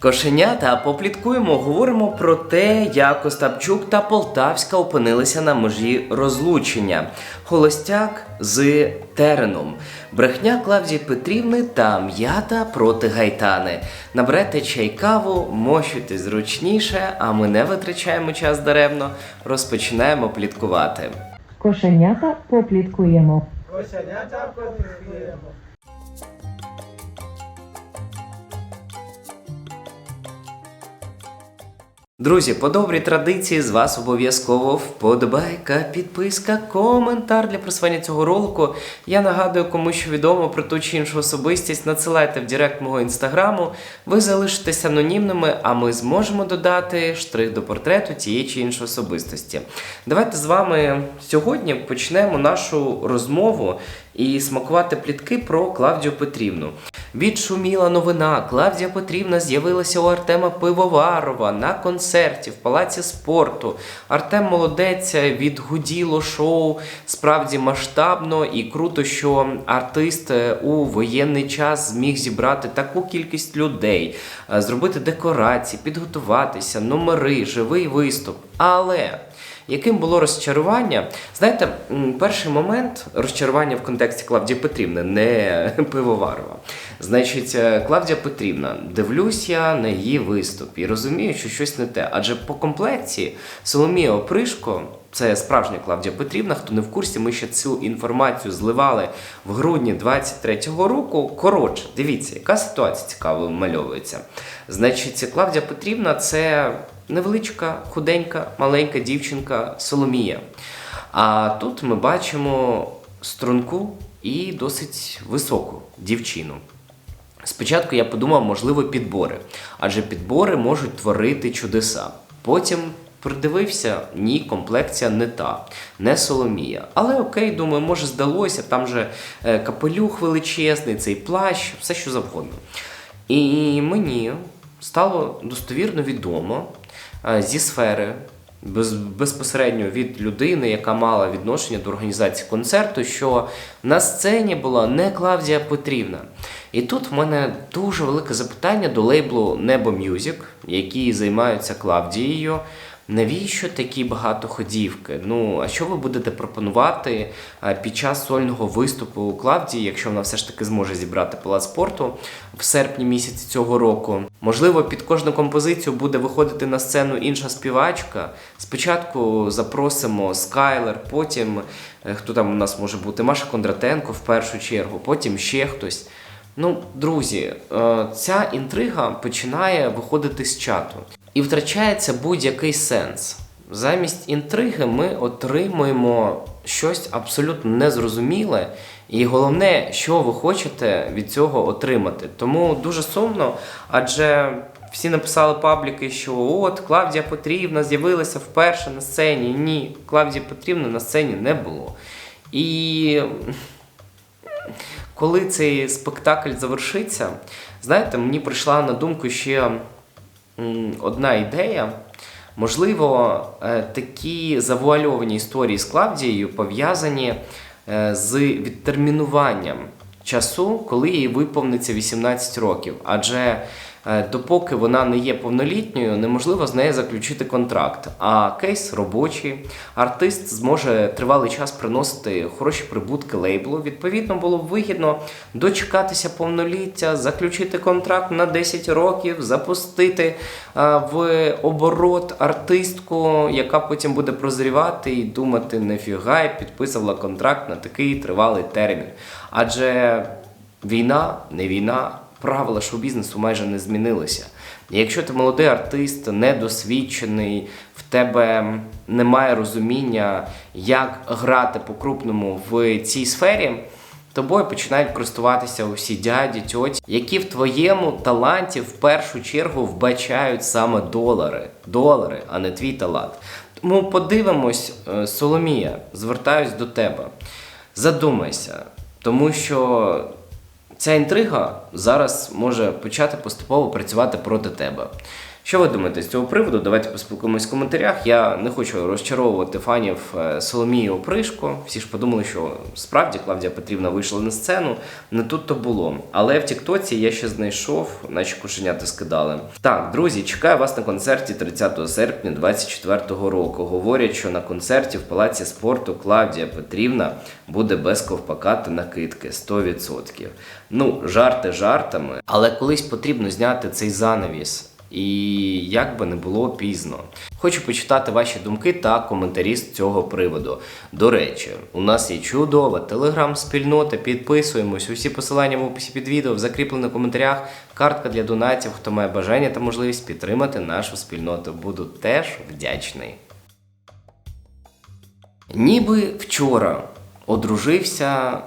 Кошенята попліткуємо, говоримо про те, як Остапчук та Полтавська опинилися на межі розлучення. Холостяк з Тереном, брехня Клавдії Петрівни та м'ята проти гайтани. Наберете чай каву, мощуйте зручніше, а ми не витрачаємо час даремно, розпочинаємо пліткувати. Кошенята попліткуємо. Кошенята потребуємо. Друзі, по добрій традиції з вас обов'язково вподобайка, підписка, коментар для просування цього ролику. Я нагадую, кому що відомо про ту чи іншу особистість, надсилайте в директ мого інстаграму. Ви залишитесь анонімними, а ми зможемо додати штрих до портрету тієї чи іншої особистості. Давайте з вами сьогодні почнемо нашу розмову і смакувати плітки про Клавдію Петрівну. Відшуміла новина. Клавдія Петрівна з'явилася у Артема Пивоварова на концерті в Палаці спорту. Артем молодець відгуділо шоу справді масштабно і круто, що артист е, у воєнний час зміг зібрати таку кількість людей, е, зробити декорації, підготуватися, номери, живий виступ. Але яким було розчарування? Знаєте, перший момент розчарування в контексті Клавдії Петрівни, не Пивоварова. Значить, е, Клавдія Петрівна, дивлюсь я на її виступ і розумію, що щось не те. Адже по комплекції Соломія Опришко, це справжня Клавдія Петрівна. Хто не в курсі, ми ще цю інформацію зливали в грудні 23-го року. Коротше, дивіться, яка ситуація цікаво вмальовується. Значить, Клавдія Петрівна це невеличка, худенька, маленька дівчинка Соломія. А тут ми бачимо струнку і досить високу дівчину. Спочатку я подумав, можливо, підбори, адже підбори можуть творити чудеса. Потім придивився, ні, комплекція не та, не Соломія. Але окей, думаю, може здалося, там же е, капелюх величезний, цей плащ, все що завгодно. І мені стало достовірно відомо зі сфери без, безпосередньо від людини, яка мала відношення до організації концерту, що на сцені була не Клавдія Петрівна. І тут в мене дуже велике запитання до лейблу Небо Мюзик, які займаються Клавдією. Навіщо такі багатоходівки? Ну, а що ви будете пропонувати е, під час сольного виступу у Клавдії, якщо вона все ж таки зможе зібрати палац спорту в серпні місяці цього року? Можливо, під кожну композицію буде виходити на сцену інша співачка. Спочатку запросимо Скайлер, потім е, хто там у нас може бути? Маша Кондратенко в першу чергу, потім ще хтось. Ну, друзі, е, ця інтрига починає виходити з чату і втрачається будь-який сенс. Замість інтриги ми отримуємо щось абсолютно незрозуміле, і головне, що ви хочете від цього отримати. Тому дуже сумно, адже всі написали пабліки, що от Клавдія Петрівна з'явилася вперше на сцені. Ні, Клавдії Петрівни на сцені не було. І коли цей спектакль завершиться, знаєте, мені прийшла на думку ще одна ідея. Можливо, е, такі завуальовані історії з Клавдією пов'язані е, з відтермінуванням часу, коли їй виповниться 18 років. Адже допоки вона не є повнолітньою, неможливо з нею заключити контракт. А кейс робочий, артист зможе тривалий час приносити хороші прибутки лейблу. Відповідно, було б вигідно дочекатися повноліття, заключити контракт на 10 років, запустити е, в оборот артистку, яка потім буде прозрівати і думати, нефіга, я підписувала контракт на такий тривалий термін. Адже війна, не війна, правила шоу-бізнесу майже не змінилися. Якщо ти молодий артист, недосвідчений, в тебе немає розуміння, як грати по-крупному в цій сфері, тобою починають користуватися усі дяді, тьоті, які в твоєму таланті в першу чергу вбачають саме долари, долари, а не твій талант. Тому подивимось, е, Соломія, звертаюсь до тебе. Задумайся, тому що ця інтрига зараз може почати поступово працювати проти тебе. Що ви думаєте з цього приводу? Давайте поспілкуємось в коментарях. Я не хочу розчаровувати фанів е, Соломії Опришко. Всі ж подумали, що справді Клавдія Петрівна вийшла на сцену. Не тут то було. Але в Тіктоці я ще знайшов, наче кошенята скидали. Так, друзі, чекаю вас на концерті 30 серпня 2024 року. Говорять, що на концерті в Палаці спорту Клавдія Петрівна буде без ковпака та накидки 100%. Ну, жарти жартами, але колись потрібно зняти цей занавіс. І як би не було пізно. Хочу почитати ваші думки та коментарі з цього приводу. До речі, у нас є чудова телеграм-спільнота. Підписуємось. Усі посилання в описі під відео, в закріплених коментарях. Картка для донатів, хто має бажання та можливість підтримати нашу спільноту. Буду теж вдячний. Ніби вчора одружився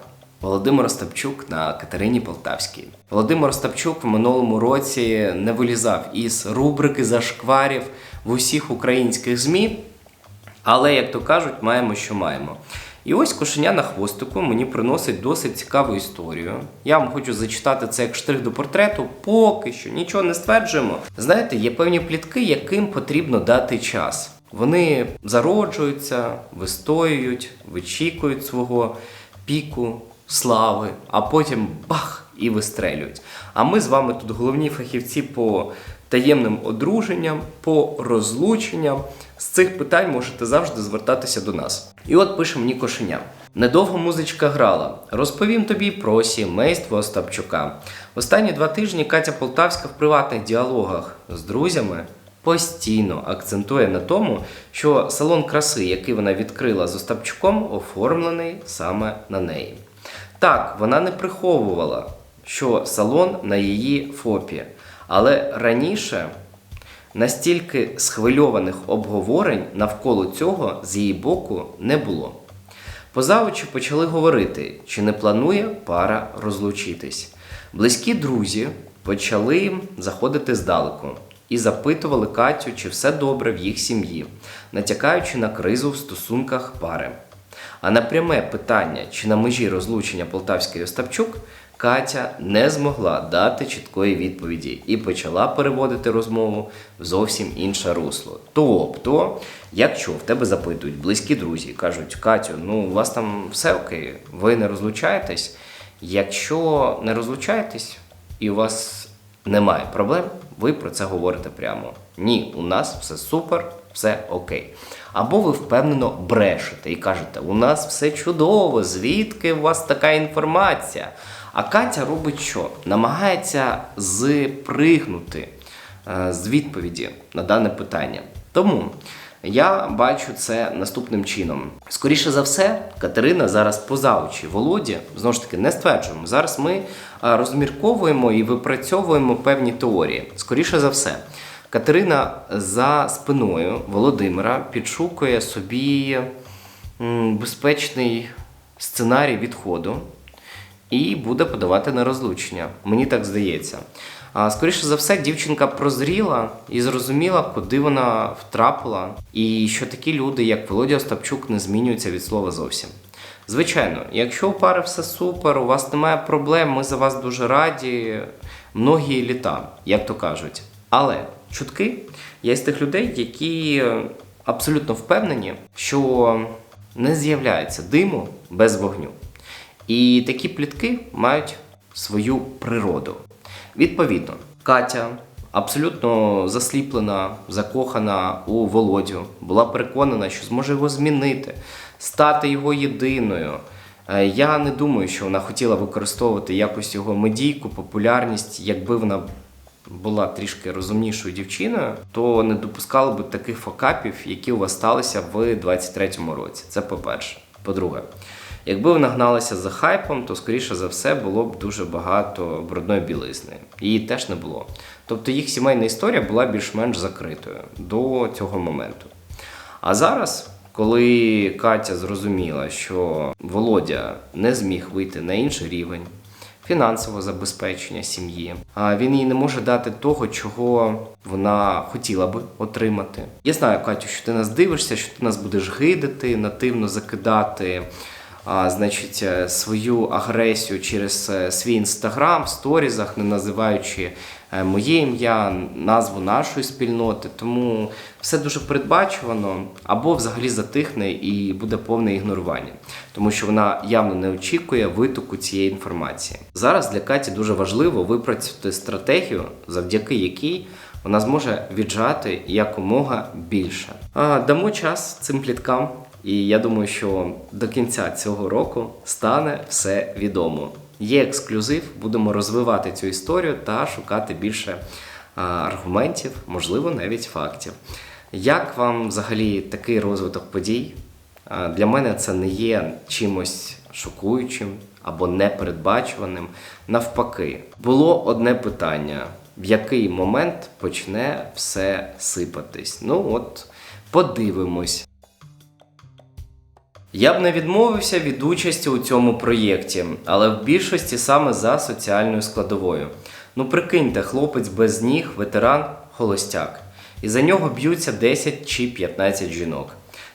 Володимир Остапчук на Катерині Полтавській. Володимир Остапчук в минулому році не вилізав із рубрики зашкварів в усіх українських ЗМІ, але, як то кажуть, маємо, що маємо. І ось кошеня на хвостику мені приносить досить цікаву історію. Я вам хочу зачитати це як штрих до портрету. Поки що нічого не стверджуємо. Знаєте, є певні плітки, яким потрібно дати час. Вони зароджуються, вистоюють, вичікують свого піку, слави, а потім бах і вистрелюють. А ми з вами тут головні фахівці по таємним одруженням, по розлученням. З цих питань можете завжди звертатися до нас. І от пише мені кошеня. Недовго музичка грала. Розповім тобі про сімейство Остапчука. Останні два тижні Катя Полтавська в приватних діалогах з друзями постійно акцентує на тому, що салон краси, який вона відкрила з Остапчуком, оформлений саме на неї. Так, вона не приховувала, що салон на її ФОПі, але раніше настільки схвильованих обговорень навколо цього з її боку не було. Позавучі почали говорити, чи не планує пара розлучитись. Близькі друзі почали заходити здалеку і запитували Катю, чи все добре в їх сім'ї, натякаючи на кризу в стосунках пари. А на пряме питання, чи на межі розлучення Полтавський Остапчук, Катя не змогла дати чіткої відповіді і почала переводити розмову в зовсім інше русло. Тобто, якщо в тебе запитують близькі друзі, кажуть, Катю, ну у вас там все окей, ви не розлучаєтесь. Якщо не розлучаєтесь і у вас немає проблем, ви про це говорите прямо. Ні, у нас все супер, все окей. Або ви впевнено брешете і кажете, у нас все чудово, звідки у вас така інформація? А Катя робить що? Намагається запригнути е, з відповіді на дане питання. Тому я бачу це наступним чином. Скоріше за все, Катерина зараз поза очі Володі, знову ж таки, не стверджуємо. Зараз ми е, розмірковуємо і випрацьовуємо певні теорії. Скоріше за все, Катерина за спиною Володимира підшукує собі безпечний сценарій відходу і буде подавати на розлучення. Мені так здається. А скоріше за все, дівчинка прозріла і зрозуміла, куди вона втрапила, і що такі люди, як Володя Остапчук, не змінюються від слова зовсім. Звичайно, якщо у пари все супер, у вас немає проблем, ми за вас дуже раді, многі літа, як то кажуть. Але чутки є з тих людей, які абсолютно впевнені, що не з'являється диму без вогню. І такі плітки мають свою природу. Відповідно, Катя абсолютно засліплена, закохана у Володю, була переконана, що зможе його змінити, стати його єдиною. Е, Я не думаю, що вона хотіла використовувати якось його медійку, популярність, якби вона була трішки розумнішою дівчиною, то не допускала би таких факапів, які у вас сталися в 23-му році. Це по-перше. По-друге, якби вона гналася за хайпом, то скоріше за все було б дуже багато брудної білизни. Її теж не було. Тобто їх сімейна історія була більш-менш закритою до цього моменту. А зараз, коли Катя зрозуміла, що Володя не зміг вийти на інший рівень фінансового забезпечення сім'ї, а він їй не може дати того, чого вона хотіла би отримати. Я знаю, Катю, що ти нас дивишся, що ти нас будеш гидити, нативно закидати. Значить, е, свою агресію через е, свій інстаграм в сторізах, не називаючи е, моє ім'я, назву нашої спільноти. Тому все дуже передбачувано, або взагалі затихне і буде повне ігнорування, тому що вона явно не очікує витоку цієї інформації. Зараз для Каті дуже важливо випрацювати стратегію, завдяки якій вона зможе віджати якомога більше. А, дамо час цим пліткам, і я думаю, що до кінця цього року стане все відомо. Є ексклюзив, будемо розвивати цю історію та шукати більше аргументів, можливо, навіть фактів. Як вам взагалі такий розвиток подій? Для мене це не є чимось шокуючим або непередбачуваним. Навпаки, було одне питання: в який момент почне все сипатись? Ну от, подивимось. Я б не відмовився від участі у цьому проєкті, але в більшості саме за соціальною складовою. Ну прикиньте, хлопець без ніг, ветеран, холостяк. І за нього б'ються 10 чи 15 жінок.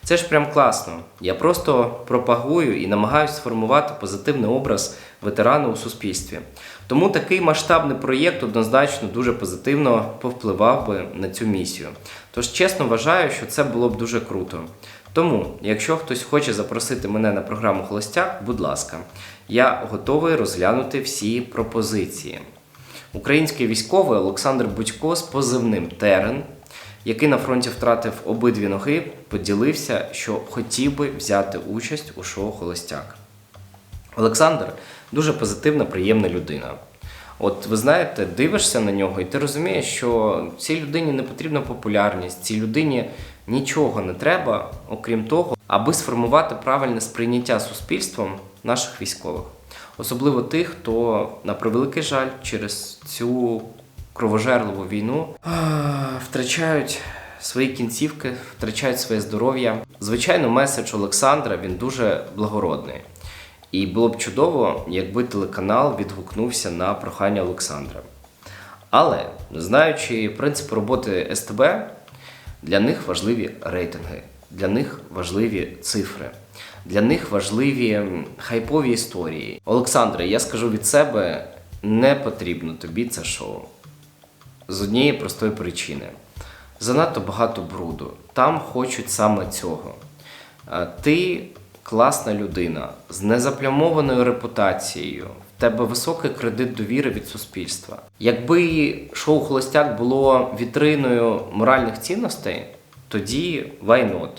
Це ж прям класно. Я просто пропагую і намагаюся сформувати позитивний образ ветерана у суспільстві. Тому такий масштабний проєкт однозначно дуже позитивно повпливав би на цю місію. Тож чесно вважаю, що це було б дуже круто. Тому, якщо хтось хоче запросити мене на програму Холостяк, будь ласка, я готовий розглянути всі пропозиції. Український військовий Олександр Будько з позивним Терен, який на фронті втратив обидві ноги, поділився, що хотів би взяти участь у шоу Холостяк. Олександр дуже позитивна, приємна людина. От ви знаєте, дивишся на нього, і ти розумієш, що цій людині не потрібна популярність, цій людині нічого не треба, окрім того, аби сформувати правильне сприйняття суспільством наших військових, особливо тих, хто на превеликий жаль через цю кровожерливу війну втрачають свої кінцівки, втрачають своє здоров'я. Звичайно, меседж Олександра він дуже благородний. І було б чудово, якби телеканал відгукнувся на прохання Олександра. Але, знаючи принцип роботи СТБ, для них важливі рейтинги, для них важливі цифри, для них важливі хайпові історії. Олександре, я скажу від себе, не потрібно тобі це шоу. З однієї простої причини. Занадто багато бруду. Там хочуть саме цього. Е, Ти класна людина з незаплямованою репутацією. Тебе високий кредит довіри від суспільства. Якби шоу Холостяк було вітриною моральних цінностей, тоді why not?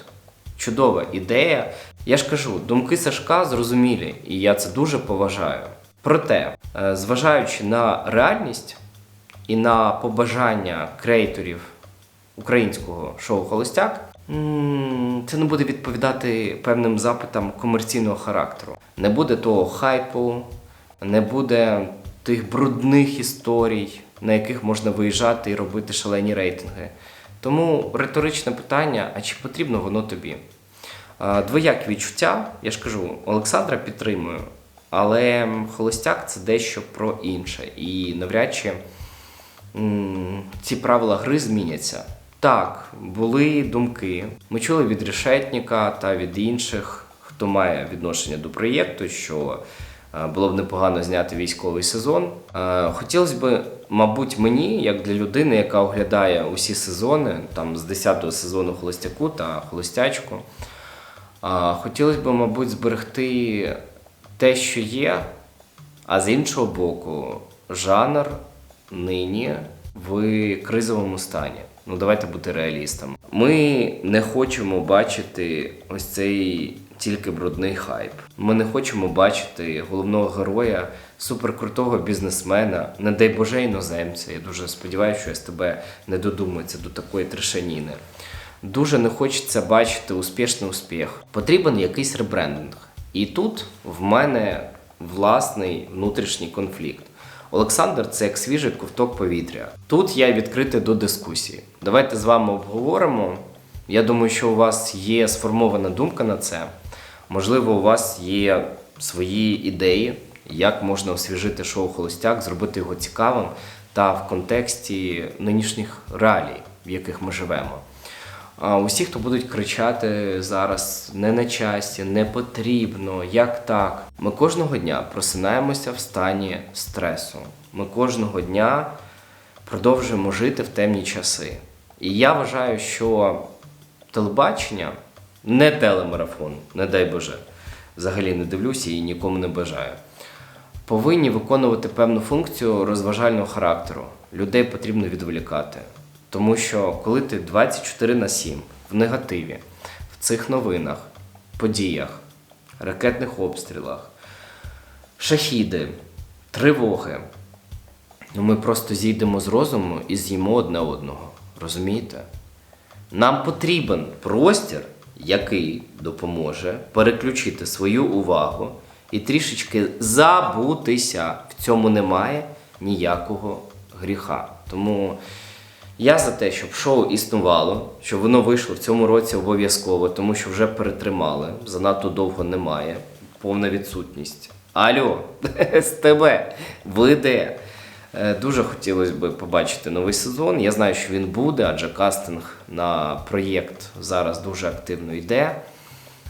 Чудова ідея. Я ж кажу, думки Сашка зрозумілі, і я це дуже поважаю. Проте, е, зважаючи на реальність і на побажання креаторів українського шоу Холостяк, це не буде відповідати певним запитам комерційного характеру. Не буде того хайпу, не буде тих брудних історій, на яких можна виїжджати і робити шалені рейтинги. Тому риторичне питання: а чи потрібно воно тобі? Двоякі відчуття, я ж кажу, Олександра підтримую, але холостяк це дещо про інше. І навряд чи ці правила гри зміняться. Так, були думки. Ми чули від Решетніка та від інших, хто має відношення до проєкту, що було б непогано зняти військовий сезон. Е, Хотілося б, мабуть, мені, як для людини, яка оглядає усі сезони, там з 10-го сезону Холостяку та Холостячку, е, хотілося б, мабуть, зберегти те, що є, а з іншого боку, жанр нині в кризовому стані. Ну, давайте бути реалістами. Ми не хочемо бачити ось цей тільки брудний хайп. Ми не хочемо бачити головного героя, суперкрутого бізнесмена, не дай Боже іноземця. Я дуже сподіваюся, що СТБ не додумається до такої трешаніни. Дуже не хочеться бачити успішний успіх. Потрібен якийсь ребрендинг. І тут в мене власний внутрішній конфлікт. Олександр це як свіжий ковток повітря. Тут я відкритий до дискусії. Давайте з вами обговоримо. Я думаю, що у вас є сформована думка на це. Можливо, у вас є свої ідеї, як можна освіжити шоу Холостяк, зробити його цікавим та в контексті нинішніх реалій, в яких ми живемо. Усі, хто будуть кричати зараз не на часі, не потрібно, як так. Ми кожного дня просинаємося в стані стресу. Ми кожного дня продовжуємо жити в темні часи. І я вважаю, що телебачення не телемарафон, не дай Боже. Взагалі не дивлюся і нікому не бажаю. Повинні виконувати певну функцію розважального характеру. Людей потрібно відволікати. Тому що коли ти 24 на 7 в негативі, в цих новинах, подіях, ракетних обстрілах, шахіди, тривоги, ну ми просто зійдемо з розуму і з'їмо одне одного. Розумієте? Нам потрібен простір, який допоможе переключити свою увагу і трішечки забутися. В цьому немає ніякого гріха. Тому я за те, щоб шоу існувало, щоб воно вийшло в цьому році обов'язково, тому що вже перетримали. Занадто довго немає. Повна відсутність. Алло, з тебе, ви де? Е, Дуже хотілося б побачити новий сезон. Я знаю, що він буде, адже кастинг на проєкт зараз дуже активно йде.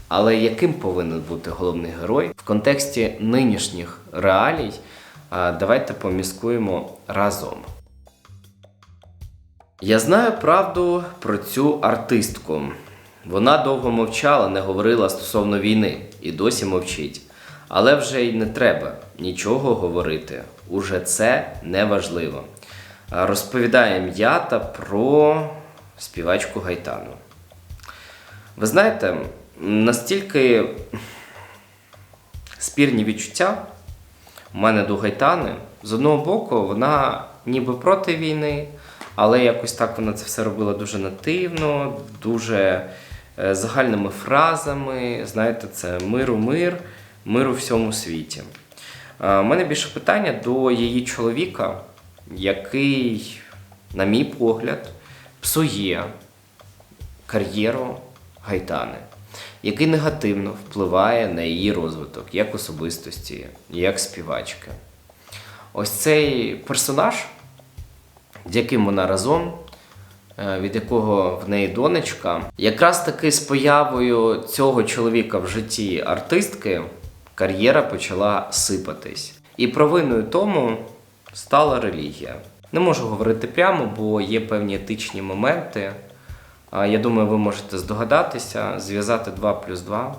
Але яким повинен бути головний герой в контексті нинішніх реалій? Давайте поміскуємо разом. Я знаю правду про цю артистку. Вона довго мовчала, не говорила стосовно війни і досі мовчить. Але вже й не треба нічого говорити. Уже це не важливо. Розповідає м'ята про співачку Гайтану. Ви знаєте, настільки спірні відчуття у мене до Гайтани. З одного боку, вона ніби проти війни, але якось так вона це все робила дуже нативно, дуже е, загальними фразами. Знаєте, це миру, мир, мир у всьому світі. Е, У мене більше питання до її чоловіка, який, на мій погляд, псує кар'єру Гайтани, який негативно впливає на її розвиток як особистості, як співачки. Ось цей персонаж, з яким вона разом, е, від якого в неї донечка, якраз таки з появою цього чоловіка в житті артистки кар'єра почала сипатись. І провиною тому стала релігія. Не можу говорити прямо, бо є певні етичні моменти. Я думаю, ви можете здогадатися, зв'язати 2 плюс 2.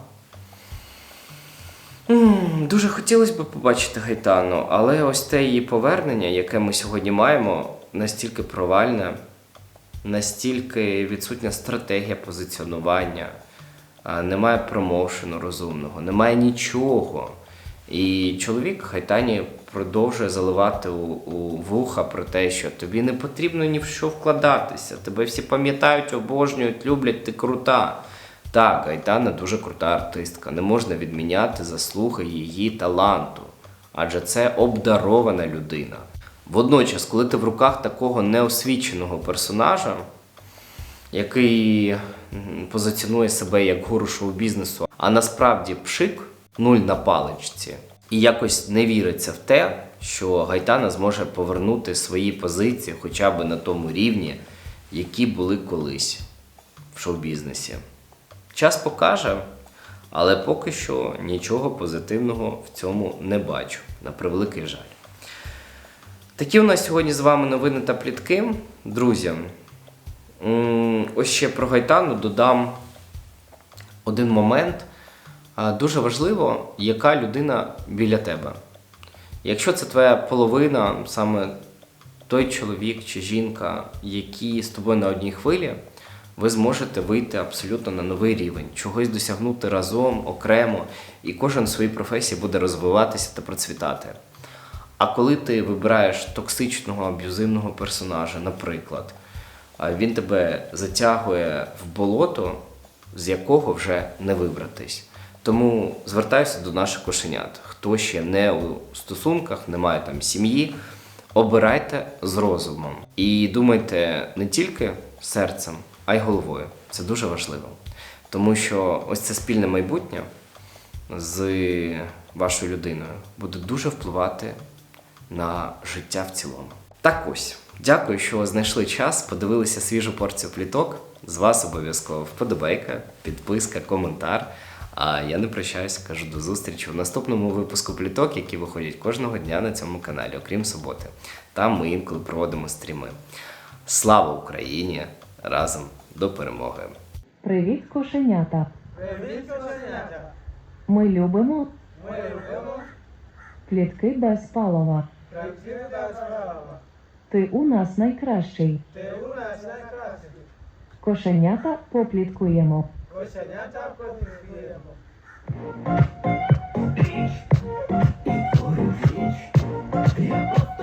М, Дуже хотілося б побачити Гайтану, але ось те її повернення, яке ми сьогодні маємо, настільки провальне, настільки відсутня стратегія позиціонування, немає промоушену розумного, немає нічого. І чоловік Хайтані продовжує заливати у, у вуха про те, що тобі не потрібно ні в що вкладатися. Тебе всі пам'ятають, обожнюють, люблять, ти крута. Так, Гайтана дуже крута артистка. Не можна відміняти заслуги її таланту, адже це обдарована людина. Водночас, коли ти в руках такого неосвіченого персонажа, який позиціонує себе як гуру шоу-бізнесу, а насправді пшик нуль на паличці, і якось не віриться в те, що Гайтана зможе повернути свої позиції хоча б на тому рівні, які були колись в шоу-бізнесі. Час покаже, але поки що нічого позитивного в цьому не бачу, на превеликий жаль. Такі у нас сьогодні з вами новини та плітки. Друзі, ось ще про Гайтану додам один момент. Дуже важливо, яка людина біля тебе. Якщо це твоя половина, саме той чоловік чи жінка, які з тобою на одній хвилі, ви зможете вийти абсолютно на новий рівень, чогось досягнути разом, окремо, і кожен в своїй професії буде розвиватися та процвітати. А коли ти вибираєш токсичного аб'юзивного персонажа, наприклад, він тебе затягує в болото, з якого вже не вибратись. Тому звертаюся до наших кошенят. Хто ще не у стосунках, не має там сім'ї, обирайте з розумом. І думайте не тільки серцем, а й головою. Це дуже важливо. Тому що ось це спільне майбутнє з вашою людиною буде дуже впливати на життя в цілому. Так ось, Дякую, що знайшли час, подивилися свіжу порцію пліток. З вас обов'язково вподобайка, підписка, коментар. А я не прощаюся, кажу до зустрічі у наступному випуску пліток, які виходять кожного дня на цьому каналі, окрім суботи. Там ми інколи проводимо стріми. Слава Україні! Разом до перемоги! Привіт, кошенята. Привіт, кошенята. Ми любимо Ми любимо плітки без палова. красиві та справа. Ти у нас найкращий. Ти у нас найкращий. Кошенята попліткуємо. Кошенята попліткуємо. Я